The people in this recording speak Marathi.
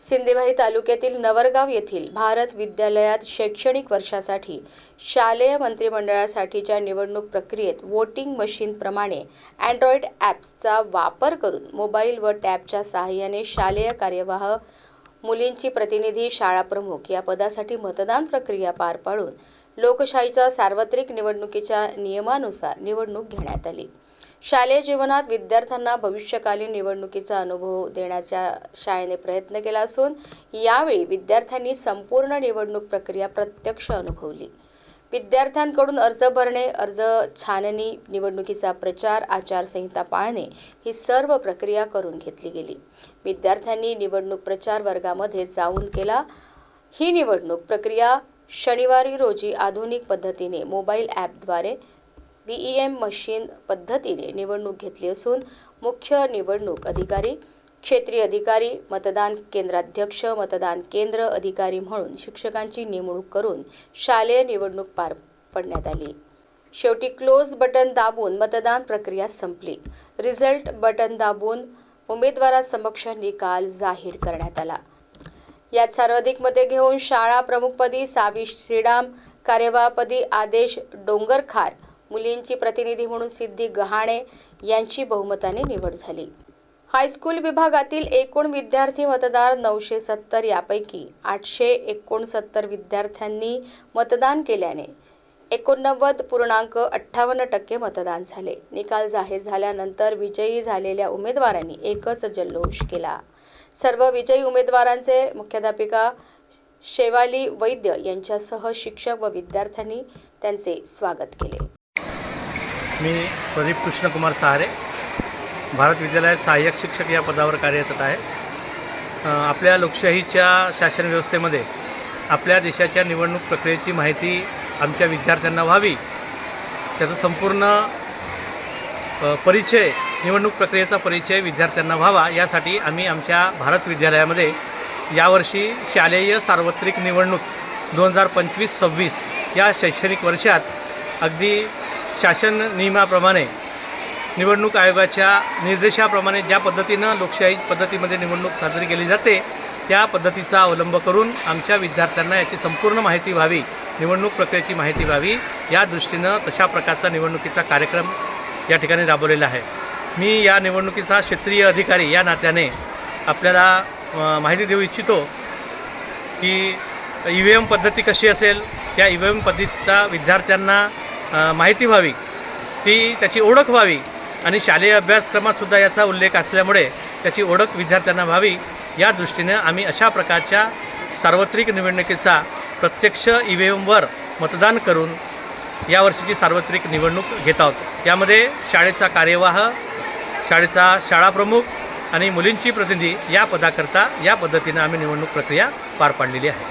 सिंदेवाही तालुक्यातील नवरगाव येथील भारत विद्यालयात शैक्षणिक वर्षासाठी शालेय मंत्रिमंडळासाठीच्या निवडणूक प्रक्रियेत वोटिंग मशीनप्रमाणे अँड्रॉइड ॲप्सचा वापर करून मोबाईल व टॅबच्या सहाय्याने शालेय कार्यवाह मुलींची प्रतिनिधी शाळा प्रमुख या पदासाठी मतदान प्रक्रिया पार पाडून लोकशाहीच्या सार्वत्रिक निवडणुकीच्या नियमानुसार निवडणूक घेण्यात आली. शालेय जीवनात विद्यार्थ्यांना भविष्यकालीन निवडणुकीचा अनुभव देण्याचा शाळेने प्रयत्न केला असून यावेळी विद्यार्थ्यांनी संपूर्ण निवडणूक प्रक्रिया प्रत्यक्ष अनुभवली. विद्यार्थ्यांकडून अर्ज भरणे अर्ज छाननी निवडणुकीचा प्रचार आचारसंहिता पाळणे ही सर्व प्रक्रिया करून घेतली गेली. विद्यार्थ्यांनी निवडणूक प्रचार वर्गामध्ये जाऊन केला. ही निवडणूक प्रक्रिया शनिवारी रोजी आधुनिक पद्धतीने मोबाईल ॲपद्वारे व्ही ई एम मशीन पद्धतीने निवडणूक घेतली असून मुख्य निवडणूक अधिकारी क्षेत्रीय अधिकारी मतदान केंद्राध्यक्ष मतदान केंद्र अधिकारी म्हणून शिक्षकांची नेमणूक करून शालेय निवडणूक पार पडण्यात आली. शेवटी क्लोज बटन दाबून मतदान प्रक्रिया संपली. रिझल्ट बटन दाबून उमेदवारासमक्ष निकाल जाहीर करण्यात आला. यात सर्वाधिक मते घेऊन शाळा प्रमुखपदी सावी श्रीराम कार्यवाहपदी आदेश डोंगरखार मुलींची प्रतिनिधी म्हणून सिद्धी गहाणे यांची बहुमताने निवड झाली. हायस्कूल विभागातील एकूण विद्यार्थी मतदार नऊशे सत्तर यापैकी आठशे एकोणसत्तर विद्यार्थ्यांनी मतदान केल्याने एकोणनव्वद पूर्णांक अठ्ठावन्न टक्के मतदान झाले. निकाल जाहीर झाल्यानंतर विजयी झालेल्या उमेदवारांनी एकच जल्लोष केला. सर्व विजयी उमेदवारांचे मुख्याध्यापिका शेवाली वैद्य यांच्यासह शिक्षक व विद्यार्थ्यांनी त्यांचे स्वागत केले. मी प्रदीप कृष्णकुमार सहारे भारत विद्यालयात सहाय्यक शिक्षक या पदावर कार्यरत आहे. आपल्या लोकशाहीच्या शासन व्यवस्थेमध्ये आपल्या देशाच्या निवडणूक प्रक्रियेची माहिती आमच्या विद्यार्थ्यांना व्हावी त्याचा संपूर्ण परिचय निवडणूक प्रक्रियेचा परिचय विद्यार्थ्यांना व्हावा यासाठी आम्ही आमच्या भारत विद्यालयामध्ये यावर्षी शालेय सार्वत्रिक निवडणूक दोन हजार पंचवीस सव्वीस या शैक्षणिक वर्षात अगदी शासन नियमाप्रमाणे निवडणूक आयोगाच्या निर्देशाप्रमाणे ज्या पद्धतीनं लोकशाही पद्धतीमध्ये निवडणूक साजरी केली जाते त्या पद्धतीचा अवलंब करून आमच्या विद्यार्थ्यांना याची संपूर्ण माहिती व्हावी निवडणूक प्रक्रियेची माहिती व्हावी या दृष्टीनं तशा प्रकारचा निवडणुकीचा कार्यक्रम या ठिकाणी राबवलेला आहे. मी या निवडणुकीचा क्षेत्रीय अधिकारी या नात्याने आपल्याला माहिती देऊ इच्छितो की ई व्ही एम पद्धती कशी असेल त्या ई व्ही एम पद्धतीचा विद्यार्थ्यांना माहिती व्हावी ती त्याची ओळख व्हावी आणि शालेय अभ्यासक्रमातसुद्धा याचा उल्लेख असल्यामुळे त्याची ओळख विद्यार्थ्यांना व्हावी. या दृष्टीनं आम्ही अशा प्रकारच्या सार्वत्रिक निवडणुकीचा प्रत्यक्ष ई व्ही एमवर मतदान करून यावर्षीची सार्वत्रिक निवडणूक घेत आहोत. यामध्ये शाळेचा कार्यवाह शाळेचा शाळाप्रमुख आणि मुलींची प्रतिनिधी या पदाकरता या पद्धतीनं आम्ही निवडणूक प्रक्रिया पार पाडलेली आहे.